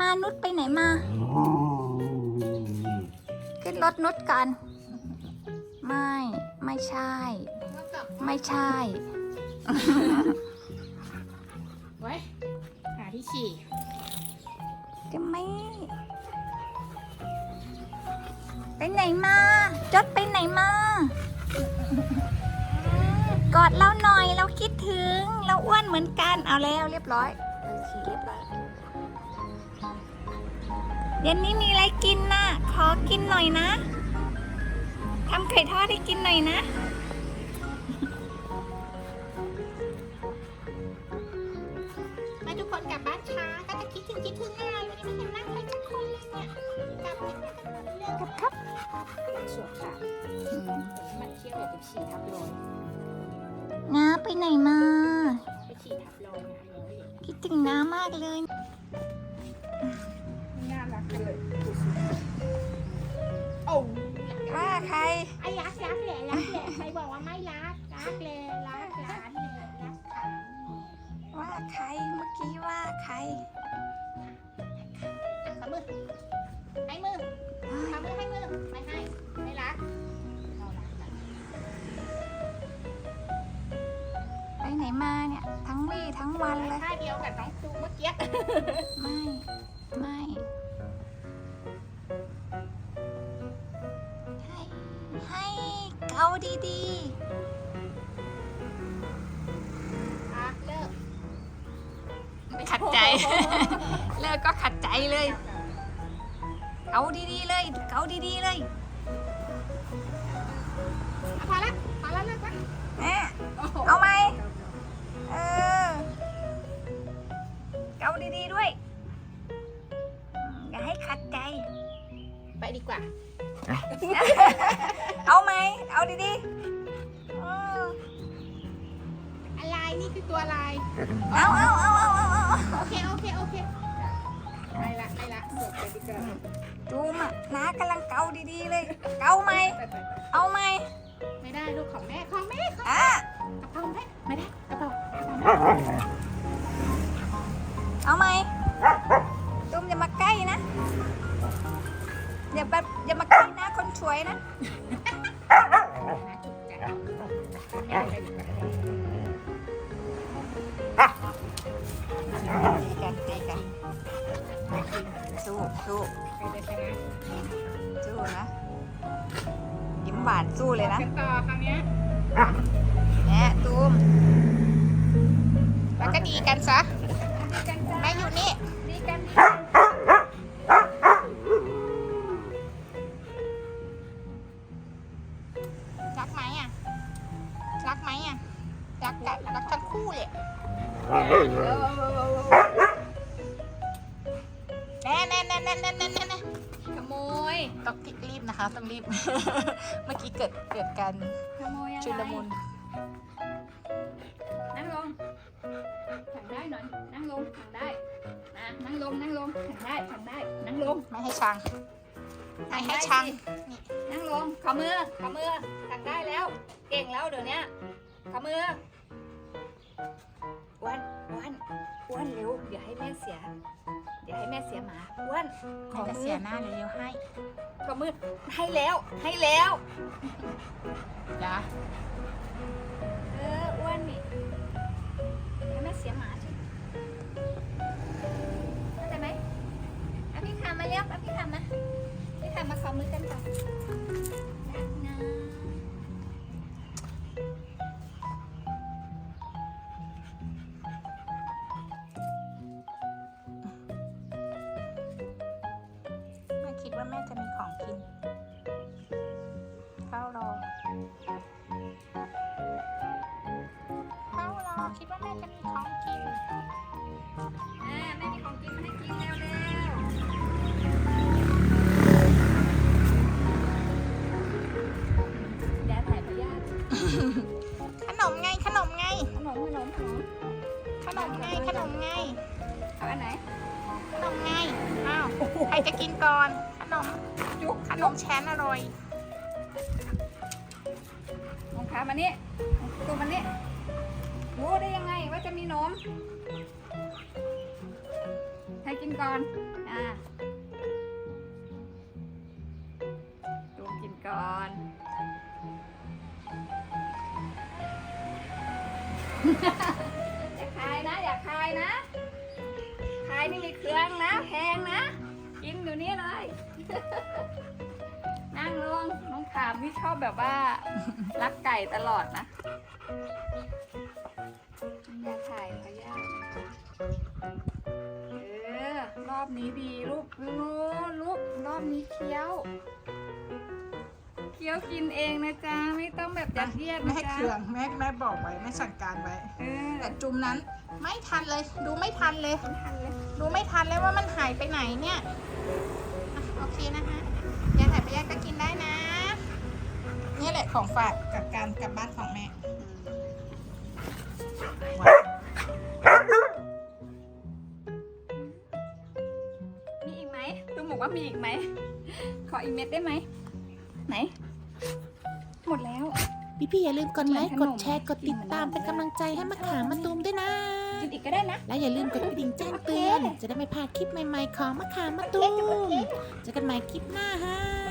มานุชไปไหนมา ขึ้นรถนุชกัน ไม่ ไม่ใช่ ไม่ใช่ ไว้หาที่ฉี่จะไม่ไปไหนมา จดไปไหนมา กอดเราหน่อยเราคิดถึง เราอ้วนเหมือนกันเอาแล้วเรียบร้อย เออฉี่เรียบร้อยเย็นนี้มีอะไรกินน่ะ ขอกินหน่อยนะทำไข่ทอดให้กินหน่อยนะ มาทุกคนกลับบ้านช้า ก็จะคิดถึงคิดถึงอะไรวันนี้ไม่เห็นหน้าใครสักคนเลยเนี่ย กลับไม่ได้กันหมดเลยครับครับสวยค่ะอืมมันเที่ยวอยากไปฉี่ทับลงน้าไปไหนมา ไปฉี่ทับลงนะยังไม่เห็นคิดถึงน้ามากเลย น่ารักเลยโอ้ว่าใคร ไอ้รักรักแหละรักแหละใครบอกว่าไม่รักรักเลยรักร้านเลยรักค่ะว่าใครเมื่อกี้ว่าใคร วี่ทั้งวันเลย ท่าเดียวกับน้องครูเมื่อกี้ไม่ ไม่ ให้ให้เกาดีอะเลิกๆ ขัดใจ เลิกก็ขัดใจเลยเกาดีๆเลยเกาดีๆเลย เอาไหม เอาดีๆอืมอะไรนี่คือตัวอะไร เอาเอาเอาเอาเอาเอาโอเค โอเค โอเค ไปละไปละเดี๋ยวไปดีกว่าจูมอะน้ากำลังเกาดีๆเลย เกาไหม ไปไปไปเอาไหมไม่ได้ลูกของแม่ ของแม่ของอะกระเป๋าแม่ไม่ได้กระเป๋ากระเป๋าเอาไหมจูมอย่ามาใกล้นะ อย่าแบบอย่ามาใกล้นะคน ช่วยนะตีกันตีกันสู้สู้สู้นะยิ้มหวานสู้เลยนะต่อครั้งนี้แหมตูมแล้วก็ดีกันซะแม่อยู่นี่ดีกัน รักกันรักทั้งคู่เลยแน่แน่แน่แน่แน่แน่แน่แน่ขโมยต้องรีบนะคะ ต้องรีบ เมื่อกี้เกิดเกิดการขโมยอะไรชุลมุนนั่งลงถังได้หน่อยนั่งลงถังได้นะนั่งลงนั่งลงถังได้ถังได้ นั่งลงไม่ให้ชังไม่ให้ชังนั่งลงขอมือขอมือถังได้แล้ว เก่งแล้วเดี๋ยวนี้ ขอมืออ้วนอ้วนอ้วนเร็วเดี๋ยวให้แม่เสียเดี๋ยวให้แม่เสียหมาอ้วนขขออมือเสียหน้าเร็วๆให้ขอมือให้แล้วให้แล้ว จ้ะเอออ้วนนี่ให้แม่เสียหมาใช่ไหมเข้าใจไหมเอาพี่ขามมาเร็วเอาพี่ขามมาพี่ขามมาขอมือกันก่อน แม่คิดว่าแม่จะมีของกินเฝ้ารอเฝ้ารอคิดว่าแม่จะมีของกินอ่าแม่มีของกินมาให้กินเร็วเร็วแดดถ่ายพยาธิขนมไงขนมไง ขนมขนมขนมขนมไงขนมไงเอาอันไหนขนมไงอ้าวใครจะกินก่อนข นมจุกขนมแชนอร่อยลงขามานี่ตัวมันนี่รู้ได้ยังไงว่าจะมีนมให้กินก่อน อ่าตูกินก่อนอย่าคายนะ อย่าคายนะคายนี่มีเครื่องนะ แพงนะ กินอยู่นี่เลย นั่งลงน้องขามนี่ชอบแบบว่า รักไก่ตลอดนะอย่าถ่ายพยาธินะคะเออรอบนี้ดีลูกลูกลูกรอบนี้เคี้ยว เคี้ยวกินเองนะจ๊ะไม่ต้องแบบยัดเยียดแม่นะจ๊ะ เครื่องแม่แม่บอกไว้แม่สั่งการไว้เออแต่จุ่มนั้นไม่ทันเลย ดูไม่ทันเลย ทันเลย ดูไม่ทันเลยว่ามันหายไปไหนเนี่ยอะ โอเคนะคะยาถ่ายพยาธิก็กินได้นะ นี่แหละของฝากกับการกลับบ้านของแม่มีอีกไหมลุงบอกว่ามีอีกไหม ขออีกเม็ดได้ไหม ไหน หมดแล้ว พี่พี่ๆอย่าลืมกดไลค์เหมืกอนขนมดแชร์กดติดตามกินเหมือนเป็นกำลังใจให้มะขามมาตูมด้วยนะ กินอีกก็ได้นะ และอย่าลืมกดกระดิ่งแจ้งเตือน จะได้ไม่พลาดคลิปใหม่ๆของมะขามมาตูมเจอกันใหม่คลิปหน้าฮะ